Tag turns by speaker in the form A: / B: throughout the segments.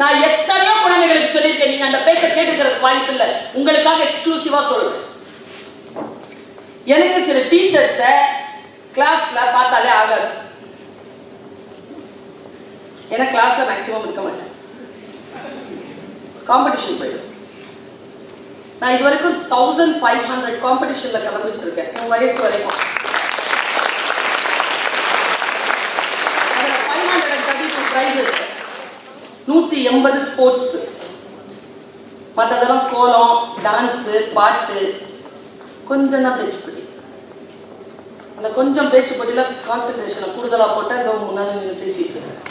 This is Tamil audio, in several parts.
A: நான் எத்தனையோ குழந்தைகளுக்கு சொல்லியிருக்கேன். நீங்க அந்த பேச்சை கேட்டுக்கிறதுக்கு வாய்ப்பு இல்லை உங்களுக்காக எக்ஸ்க்ளூசிவா சொல்றேன் எனக்கு சில டீச்சர்ஸ கிளாஸ்ல பார்த்தாலே ஆகாது. ஏன்னா கிளாஸ்ல மேக்சிமம் இருக்க மாட்டேன். காம்படிஷன் போயிடும். நான் இது வரைக்கும் தௌசண்ட் ஃபைவ் ஹண்ட்ரட் காம்படிஷன்ல கலந்துட்டு இருக்கேன். உன் வயசு வரைக்கும். Five hundred and thirty two prizes நூற்றி எண்பது ஸ்போர்ட்ஸ் மற்றதெல்லாம் கோலம் டான்ஸு பாட்டு. கொஞ்சம் தான் பேச்சு போட்டி. அந்த கொஞ்சம் பேச்சு போட்டியில் கான்சன்ட்ரேஷனை கூடுதலாக போட்டால் அதை முன்னாடி நீங்கள் பேசிட்டு இருக்கேன்.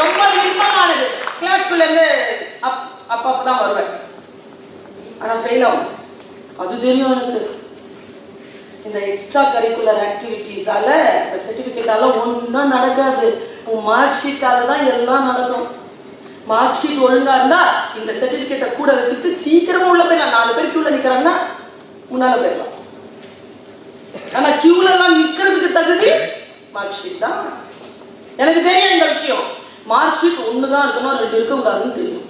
A: ரொம்ப இன்பமானது கிளாஸ்க்குள்ளேருந்து அப் அப்பப்போ தான் வருவேன். ஆனால் ஃபெயில் ஆகும். அது தெரியும் எனக்கு. இந்த எக்ஸ்ட்ரா கரிக்குலர் ஆக்டிவிட்டீஸால சர்டிஃபிகேட்டால ஒன்றும் நடக்காது. உன் மார்க் ஷீட்டால தான் எல்லாம் நடக்கும். மார்க் ஷீட் ஒழுங்கா இருந்தா இந்த சர்டிஃபிகேட்டை கூட வச்சுட்டு சீக்கிரமா உள்ள போயிடலாம். நாலு பேர் கியூல நிக்கிறாங்கன்னா முன்னால போயிடலாம். ஆனா கியூல எல்லாம் நிக்கிறதுக்கு தகுதி மார்க் ஷீட் தான். எனக்கு தெரியும் இந்த விஷயம். மார்க் ஷீட் ஒண்ணுதான் இருக்கணும் ரெண்டு இருக்க கூடாதுன்னு தெரியும்.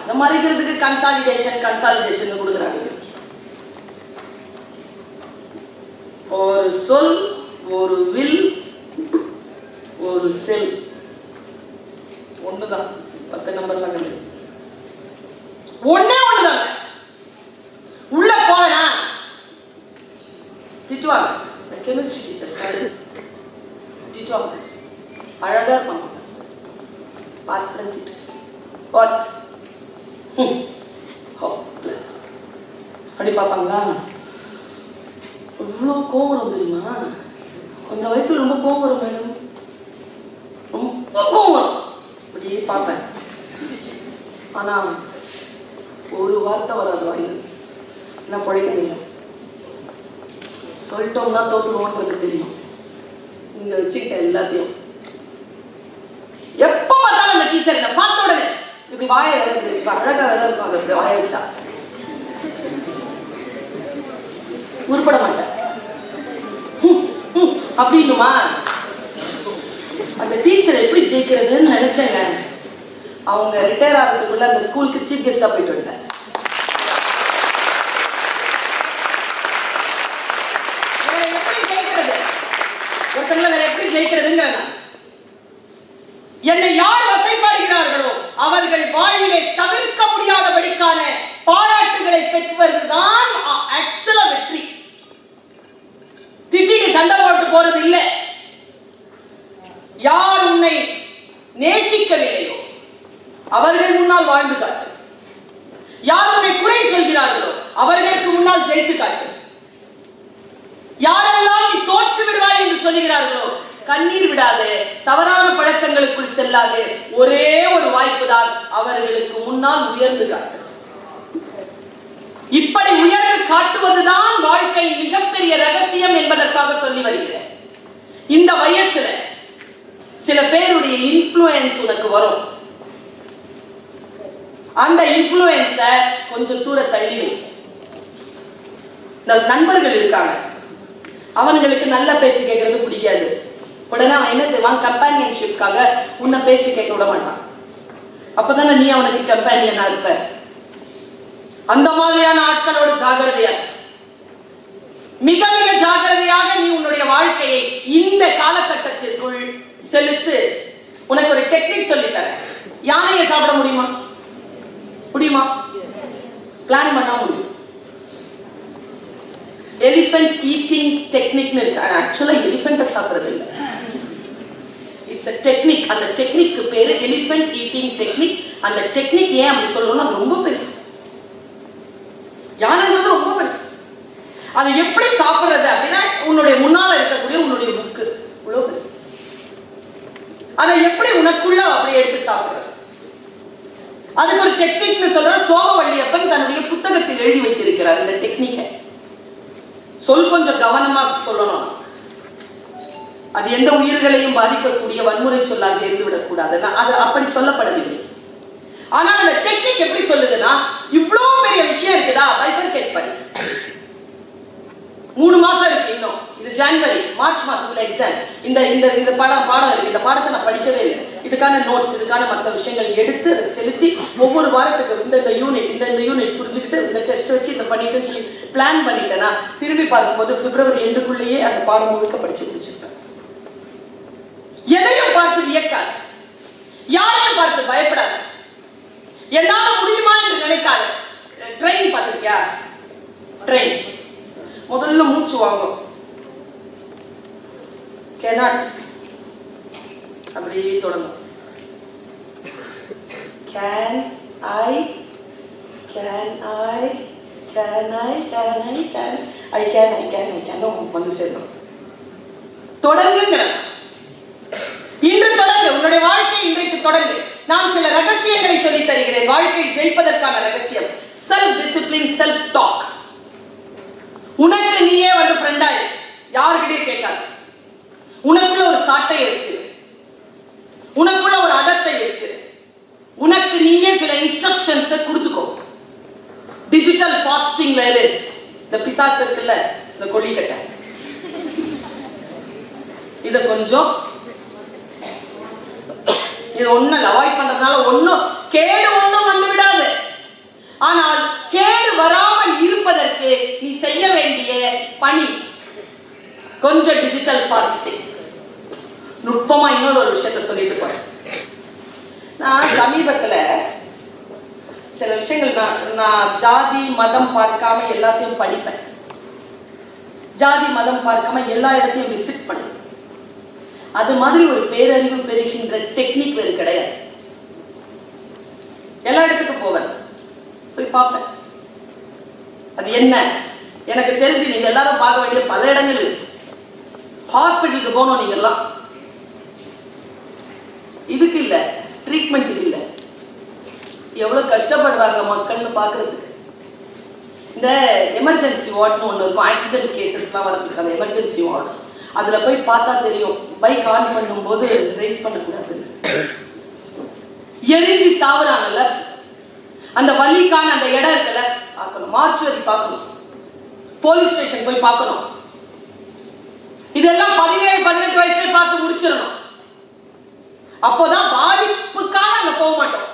A: அதை மறைக்கிறதுக்கு கன்சாலிடேஷன் கன்சாலிடேஷன் கொடுக்குறாங்க. ஒரு சொல் ஒரு வில் ஒரு செல். ஒண்ணுதான். பத்து நம்பர் தான் கிடையாது ஒண்ணே ஒண்ணுதான். உள்ள போனா திட்டுவாங்க கெமிஸ்ட்ரி டீச்சர் திட்டுவாங்க அழகா இருப்பாங்க. பார்த்து திட்டு. வாட் ஹோப்லெஸ் அப்படி பார்ப்பாங்களா? இவ்வளோ கோவம் வரும் தெரியுமா? அந்த வயசுல ரொம்ப கோவம் வரும் மேடம். ரொம்ப கோவம் வரும். அப்படியே பார்ப்பேன். ஆனால் ஒரு வார்த்தை வராது வாயில். என்ன பழைக்க தெரியும்? சொல்லிட்டோம்னா தோத்துருவோன்றது தெரியும். இங்க வச்சுக்கிட்டேன் எல்லாத்தையும். எப்ப பார்த்தாலும் அந்த டீச்சர் என்ன பார்த்த உடனே இப்படி வாயை வேலை வச்சுப்பா. அழகா வேலை இருக்கும் அது இப்படி வாயை வச்சா. உருப்பட மாட்டேன். அப்படின்னுமா? அந்த டீச்சர் எப்படி ஜெயிக்கிறதுன்னு நினைச்சேங்க. அவங்க ரிட்டையர் ஆகிறதுக்குள்ள அந்த ஸ்கூலுக்கு சீஃப் கெஸ்டா போயிட்டு வந்தேன் எப்படி ஜெயிக்கிறது? எப்படி என்னை யார் வசைப்பாடுகிறார்களோ அவர்கள் வாழ்விலே தவிர்க்க முடியாதபடிக்கான பாராட்டுகளை பெற்றுவதுதான் ஆக்சுவலா வெற்றி. திட்டிட்டு சண்டை போட்டு போறது இல்லை. யார் உன்னை நேசிக்கவில்லையோ அவர்கள் முன்னால் வாழ்ந்து காட்டு யார் உன்னை குறை சொல்கிறார்களோ அவர்களுக்கு முன்னால் ஜெயித்து காட்டு யாரெல்லாம் நீ தோற்று விடுவாய் என்று சொல்கிறார்களோ கண்ணீர் விடாது தவறான பழக்கங்களுக்குள் செல்லாது. ஒரே ஒரு வாய்ப்பு தான் அவர்களுக்கு முன்னால் உயர்ந்து காட்டு இப்படி உயர்ந்து காட்டுவதுதான் வாழ்க்கை மிகப்பெரிய ரகசியம் என்பதற்காக சொல்லி வருகிறேன். இந்த வயசுல சில பேருடைய இன்ஃப்ளூயன்ஸ் உனக்கு வரும். அந்த இன்ஃப்ளூயன்ஸ கொஞ்சம் தூர தள்ளி இந்த நண்பர்கள் இருக்காங்க. அவனுங்களுக்கு நல்ல பேச்சு கேட்கறது பிடிக்காது. உடனே அவன் என்ன செய்வான்? கம்பானியன்ஷிப்காக உன்னை பேச்சு கேட்க விட மாட்டான். அப்பதானே நீ அவனுக்கு கம்பானியனா இருப்ப. அந்த மாதிரியான ஆட்களோடு ஜாகிரதையா மிக மிக ஜாகிரதையாக நீ உன்னுடைய வாழ்க்கையை இந்த காலகட்டத்திற்குள் செலுத்து. உனக்கு ஒரு டெக்னிக் சொல்லித் யானையை சாப்பிட முடியுமா? முடியுமா? பிளான் பண்ணா முடியும். எலிஃபென்ட் ஈட்டிங் டெக்னிக்னு இருக்கு. ஆக்சுவலா எலிபென்ட்டை சாப்பிடுறது இல்லை. இட்ஸ் அ டெக்னிக் அந்த டெக்னிக்கு பேரு எலிஃபென்ட் ஈட்டிங் டெக்னிக் அந்த டெக்னிக் ஏன் அப்படி சொல்லணும்னா அது ரொம்ப பெருசு. யானைங்கிறது ரொம்ப பெருசு. அதை எப்படி சாப்பிடுறது அப்படின்னா உன்னுடைய முன்னால இருக்கக்கூடிய உன்னுடைய புக்கு இவ்வளவு பெருசு. அதை எப்படி உனக்குள்ள அப்படி எடுத்து சாப்பிடுறது? அதுக்கு ஒரு டெக்னிக்னு சொல்ற சோமவள்ளியப்பன் தன்னுடைய புத்தகத்தில் எழுதி வைத்திருக்கிறார் இந்த டெக்னிக்கை சொல் கொஞ்சம் கவனமா சொல்லணும். அது எந்த உயிர்களையும் பாதிக்கக்கூடிய வன்முறை சொல்லாக இருந்துவிடக் கூடாது அது அப்படி சொல்லப்படவில்லை. ஆனால் அந்த டெக்னிக் எப்படி சொல்லுதுன்னா இவ்வளவு பெரிய விஷயம் ஜான்வரி மாசம் ஜனவரி மார்ச் மாசத்துல எக்ஸாம் இந்த இந்த இந்த பாடம் பாடம் இருக்கு. இந்த பாடத்தை நான் படிக்கவே இல்லை. இதுக்கான நோட்ஸ் இதுக்கான மற்ற விஷயங்கள் எடுத்து அதை செலுத்தி ஒவ்வொரு வாரத்துக்கு இந்த இந்த யூனிட் இந்த இந்த யூனிட் புரிஞ்சுக்கிட்டு இந்த டெஸ்ட் வச்சு இந்த பண்ணிட்டு சொல்லி பிளான் பண்ணிட்டேன்னா திரும்பி பார்க்கும்போது பிப்ரவரி எண்டுக்குள்ளேயே அந்த பாடம் முழுக்க படிச்சு முடிச்சிருப்பேன். எதையும் பார்த்து வியக்காது. யாரையும் பார்த்து பயப்படாது. என்னால முடியுமா என்று நினைக்காது. ட்ரெயின் பார்த்துருக்கியா? ட்ரெயின் முதல்ல மூச்சு வாங்கும் cannot. அப்படியே தொடங்கும். Can I can I can I can I can I can I can I can வந்து சேரும். தொடங்குங்கிற இன்று தொடங்கு. உன்னுடைய வாழ்க்கை இன்றைக்கு தொடங்கு. நான் சில ரகசியங்களை சொல்லித் தருகிறேன். வாழ்க்கை ஜெயிப்பதற்கான ரகசியம். செல்ஃப் டிசிப்ளின் செல்ஃப் டாக் உனக்கு நீயே வந்து ஃப்ரெண்டாய் யாருக்கிட்டே கேட்காது. உனக்குள்ள ஒரு சாட்டை வச்சு உனக்குள்ள ஒரு அடத்தை வச்சு உனக்கு நீயே சில இன்ஸ்ட்ரக்ஷன்ஸ் கொடுத்துக்கோ. டிஜிட்டல் பாஸ்டிங்ல இரு. இந்த பிசாஸ் இருக்குல்ல இந்த கொல்லிக்கட்டை இத கொஞ்சம் இது ஒண்ணும் அவாய்ட் பண்றதுனால ஒன்னும் கேடு ஒண்ணும் வந்து விடாது. ஆனால் கேடு வராமல் இருப்பதற்கு நீ செய்ய வேண்டிய பணி. கொஞ்சம் டிஜிட்டல் பாசிட்டிவ் நுட்பமா இன்னொரு ஒரு விஷயத்த சொல்லிட்டு போறேன். நான் சமீபத்துல சில விஷயங்கள் நான் நான் ஜாதி மதம் பார்க்காம எல்லாத்தையும் படிப்பேன். ஜாதி மதம் பார்க்காம எல்லா இடத்தையும் விசிட் பண்ணுவேன். அது மாதிரி ஒரு பேரறிவு பெறுகின்ற டெக்னிக் வேறு கிடையாது. எல்லா இடத்துக்கும் போவேன். போய் பார்ப்பேன். அது என்ன? எனக்கு தெரிஞ்சு நீங்க எல்லாரும் பார்க்க வேண்டிய பல இடங்கள் இருக்கு. ஹாஸ்பிட்டலுக்கு போகணும் நீங்க எல்லாம் இதுக்கு இல்ல ட்ரீட்மெண்ட் இல்ல எவ்வளவு கஷ்டப்படுறாங்க மக்கள்னு பாக்குறதுக்கு இந்த எமர்ஜென்சி வார்டுன்னு ஒன்று இருக்கும். ஆக்சிடென்ட் கேசஸ்லாம் வரதுக்கான எமர்ஜென்சி வார்டு அதுல போய் பார்த்தா தெரியும். பைக் ஆன் பண்ணும்போது ரேஸ் பண்ணக்கூடாது. எரிஞ்சு சாவுறாங்கல்ல. அந்த வலிக்கான அந்த இடம் இருக்குல்ல பார்க்கணும். மார்ச்சுவரி பார்க்கணும். போலீஸ் ஸ்டேஷன் போய் பார்க்கணும். இதெல்லாம் பதினேழு பதினெட்டு வயசுல பார்த்து முடிச்சிடணும். அப்போதான் பாதிப்புக்காக அங்க போக மாட்டோம்.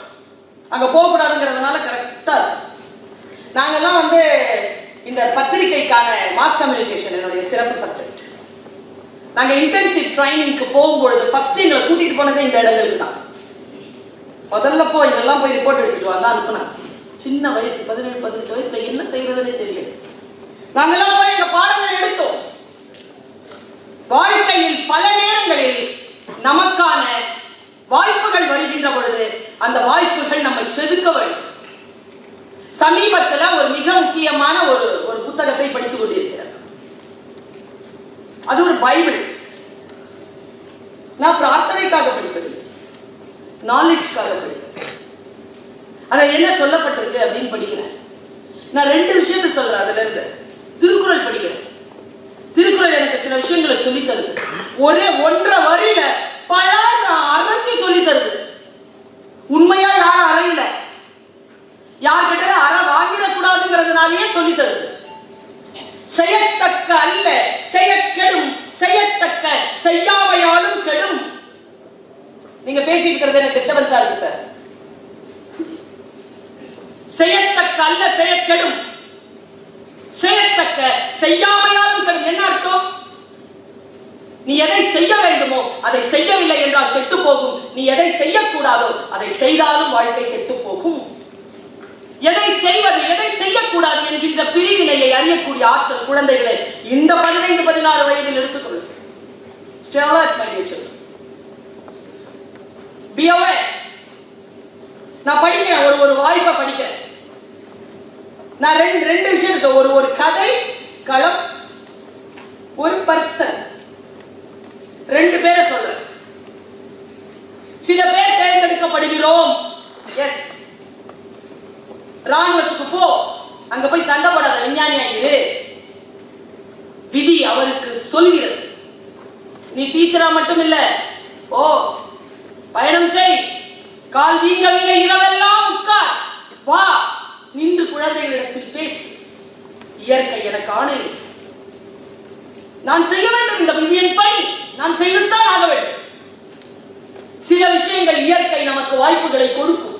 A: அங்க போக கூடாதுங்கிறதுனால கரெக்டா இருக்கும் நாங்கெல்லாம் வந்து இந்த பத்திரிகைக்கான மாஸ் கம்யூனிகேஷன் என்னுடைய சிறப்பு சப்ஜெக்ட் நாங்க இன்டென்சிவ் ட்ரைனிங்க்கு போகும்பொழுது ஃபர்ஸ்ட் எங்களை கூட்டிட்டு போனதே இந்த இடங்களுக்கு தான். முதல்ல போய் இதெல்லாம் போய் ரிப்போர்ட் எடுத்துட்டு வந்தா அனுப்புனாங்க சின்ன வயசு பதினேழு பதினெட்டு வயசுல என்ன செய்யறதுன்னு தெரியல. நாங்கெல்லாம் போய் எங்க பாடங்கள் எடுத்தோம். வாழ்க்கையில் பல நேரங்களில் நமக்கான அந்த வாய்ப்புகள் நம்மை செதுக்க வேண்டும். சமீபத்துல ஒரு மிக முக்கியமான ஒரு ஒரு புத்தகத்தை படித்துக் கொண்டிருக்கிறேன் அது ஒரு பைபிள். நான் பிரார்த்தனைக்காக படிப்பது நாலேஜ்க்காக படிப்பது அதுல என்ன சொல்லப்பட்டிருக்கு அப்படின்னு படிக்கிறேன். நான் ரெண்டு விஷயத்தை சொல்றேன் அதுல இருந்து. திருக்குறள் படிக்கிறேன். திருக்குறள் எனக்கு சில விஷயங்களை சொல்லி தருது ஒரே ஒன்றரை வரியில பல உண்மையா யாரும் அறையில யார்கிட்ட அற வாங்கிடக்கூடாதுங்கிறதுனாலயே சொல்லி தருது செய்யத்தக்க அல்ல செயற்கெடும் செய்யத்தக்க செய்யாமையாலும் கெடும். நீங்க பேசிட்டு இருக்கிறது எனக்கு டிஸ்டர்பன்ஸா இருக்கு சார். செய்யத்தக்க அல்ல செயற்கெடும் செய்யத்தக்க செய்யாமையாலும் கெடும். நீ எதை செய்ய வேண்டுமோ அதை செய்யவில்லை என்றால் கெட்டு போகும் நீ எதை செய்யக்கூடாதோ அதை செய்தாலும் வாழ்க்கை கெட்டு போகும் எதை செய்வது எதை செய்யக்கூடாது என்கின்ற பிரிவினையை அறியக்கூடிய ஆற்றல் குழந்தைகளை இந்த பதினைந்து பதினாறு வயதில் எடுத்துக்கொள்ளும் நான் படிக்கிறேன் ஒரு ஒரு வாய்ப்பை படிக்கிறேன். நான் ரெண்டு ரெண்டு விஷயம் ஒரு ஒரு கதை களம் ஒரு பர்சன் ரெண்டு பேரை சொல்றேன். சில பேர் தேர்ந்தெடுக்கப்படுகிறோம். எஸ் ராணுவத்துக்கு போ. அங்க போய் சண்டை போடாத விஞ்ஞானி ஆகிரு. விதி அவருக்கு சொல்கிறது. நீ டீச்சரா மட்டும் இல்ல ஓ பயணம் செய். கால் வீங்க வீங்க இரவெல்லாம் உட்கார். வா நின்று குழந்தைகளிடத்தில் பேசு. இயற்கை எனக்கு ஆணை நான் செய்ய வேண்டும். பணி நான் செய்துத்தான் ஆக வேண்டும். சில விஷயங்கள் இயற்கை நமக்கு வாய்ப்புகளை கொடுக்கும்.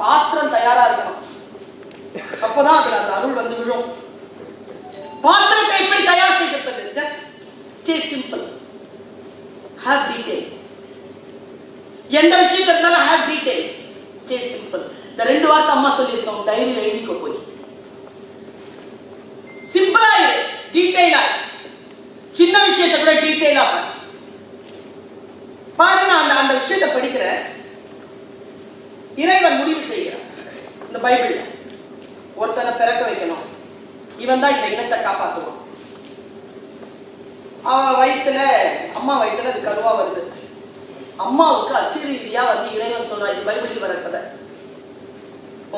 A: பாத்திரம் தயாரா இருக்கணும். அப்பதான் அதுல அந்த அருள் வந்து விழும். பாத்திரத்தை எப்படி தயார் செய்திருப்பது? Just stay simple have detail எந்த விஷயத்தை இருந்தாலும் ஹேவ் டீடைல் ஸ்டே சிம்பிள் இந்த ரெண்டு வார்த்தை அம்மா சொல்லியிருக்கோம். டைரியில் எழுதிக்க போய். சிம்பிளா இரு டீடைலா சின்ன விஷயத்தை கூட டீட்டெயிலா பாரு பாருங்க நான் அந்த அந்த விஷயத்தை படிக்கிறேன் இறைவன் முடிவு செய்கிறான். இந்த பைபிள் ஒருத்தனை பிறக்க வைக்கணும். இவன் தான் இந்த இனத்தை காப்பாத்துவான். அவன் வயிற்றுல அம்மா வயிற்றுல அது கருவா வருது. அம்மாவுக்கு அசிரீதியா வந்து இறைவன் சொல்றான் இது பைபிளில் வர கதை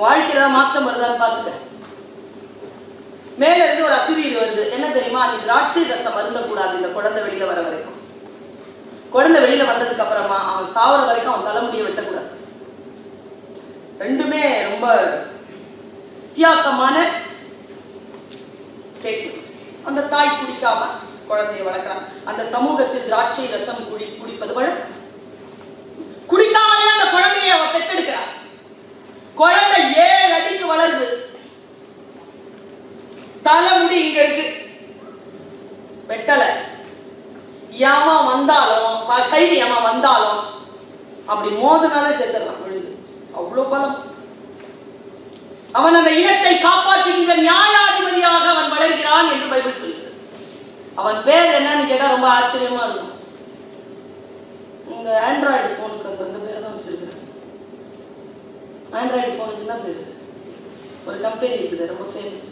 A: வாழ்க்கையில மாற்றம் வருதான்னு பார்த்துக்க. மேல இருந்து ஒரு அசிரீதி வருது என்ன தெரியுமா நீ திராட்சை ரசம் அருந்தக்கூடாது இந்த குழந்தை வெளியில வர வரைக்கும். குழந்தை வெளியில வந்ததுக்கு அப்புறமா அவன் சாவர வரைக்கும் அவன் தலைமுடியை வெட்டக்கூடாது. ரெண்டுமே ரொம்ப வித்தியாசமான ஸ்டேட்மெண்ட் அந்த தாய் குடிக்காம குழந்தையை வளர்க்கிறான். அந்த சமூகத்தில் திராட்சை ரசம் குடி குடிப்பது வழக்கம். குடிக்காமலே அந்த குழந்தையை அவன் பெத்தெடுக்கிறான் குழந்தை ஏழு அடிக்கு வளருது. தலைமுடி இங்க இருக்கு. வெட்டலை. ஏமா வந்தாலும் ப- கைதி ஏமா வந்தாலும் அப்படி மோதினாலே செத்துடலாம் பொழுது அவ்வளோ பலம். அவன் அந்த இனத்தை காப்பாற்றுகின்ற நியாயாதிபதியாக அவன் வளர்கிறான் என்று பைபிள் சொல்கிறது அவன் பேர் என்னன்னு கேட்டால் ரொம்ப ஆச்சரியமா இருக்கும். இந்த ஆண்ட்ராய்டு ஃபோனுக்கு அந்த அந்த பேர் தான் வச்சிருக்கிறேன் ஆண்ட்ராய்டு ஃபோனுக்கு என்ன பேரு ஒரு கம்பெனி இருக்குது ரொம்ப famous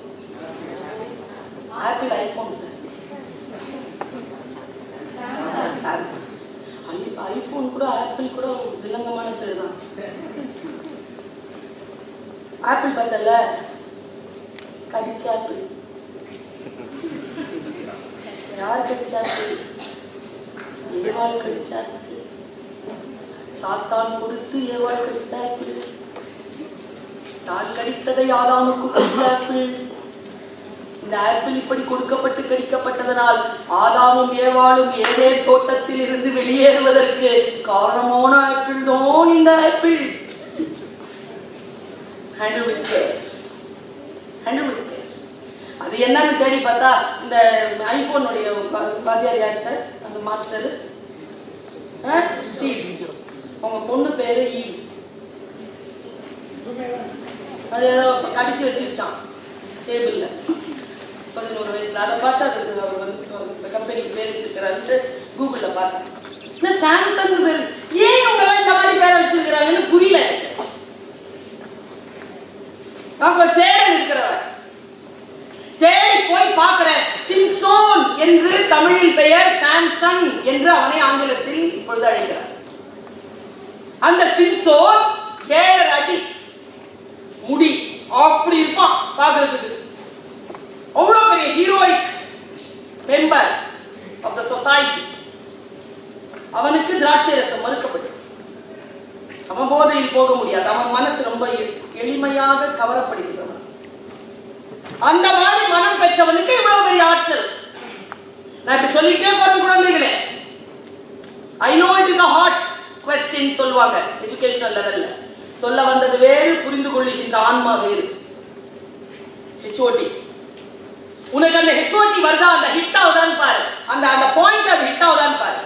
A: Apple iPhone sir Samsung கூட ஆப்பிள் கூட ஒரு வில்லங்கமான பேர் தான். ஆப்பிள் பார்த்தல கடிச்ச ஆப்பிள் யார் கடிச்ச ஆப்பிள் ஏவாள் கடிச்ச ஆப்பிள் சாத்தான் கொடுத்து ஏவாள் கடித்த ஆப்பிள் தான் கடித்ததை ஆதாமுக்கு கொடுத்த ஆப்பிள் இந்த ஆப்பிள் இப்படி கொடுக்கப்பட்டு கடிக்கப்பட்டதனால் ஆதாமும் ஏவாளும் ஏதே தோட்டத்தில் இருந்து வெளியேறுவதற்கு காரணமான ஆப்பிள் தான் இந்த ஆப்பிள் அது என்னன்னு தேடி பார்த்தா இந்த ஐபோனுடைய வாத்தியார் யார் சார்? அந்த மாஸ்டர்? உங்க பொண்ணு பேரு ஈ அது ஏதோ கடிச்சு வச்சிருச்சான் டேபிள்ல. பதினோரு வயசுல. அதை பார்த்து அதுக்கு அவர் வந்து இந்த கம்பெனிக்கு பேர் வச்சிருக்கிறாருன்ட்டு கூகுள்ல பார்த்தேன். என்ன சாம்சங் பேர் ஏன் இவங்கெல்லாம் இந்த மாதிரி பேரை வச்சிருக்கிறாங்கன்னு புரியல. அவங்க தேடல் இருக்கிறவர். தேடி போய் பார்க்கிறேன். சிம்சோன் என்று தமிழில் பெயர் சாம்சங் என்று அவனை ஆங்கிலத்தில் இப்பொழுது அழைக்கிறார். அந்த சிம்சோன் ஏழரை அடி முடி அப்படி இருப்பான் பார்க்கறதுக்கு. அவ்வளவு பெரிய heroic member of the society அவனுக்கு திராட்சை ரசம் மறுக்கப்பட்டது. அவன் போதையில் போக முடியாது. அவன் மனசு ரொம்ப எளிமையாக கவரப்படுகிறவன் அந்த மாதிரி மனம் பெற்றவனுக்கு இவ்வளவு பெரிய ஆற்றல். நான் இப்ப சொல்லிட்டே போறேன் குழந்தைகளே. I know it is a hot question சொல்லுவாங்க எஜுகேஷனல் லெவல்ல சொல்ல வந்தது வேறு புரிந்து கொள்ளுகின்ற ஆன்மா வேறு. ஹெச்ஓடி உனக்கு அந்த ஹெச்ஓடி வருதா அந்த ஹிட் ஆகுதான்னு பாரு. அந்த அந்த பாயிண்ட் அது ஹிட் ஆகுதான்னு பாரு.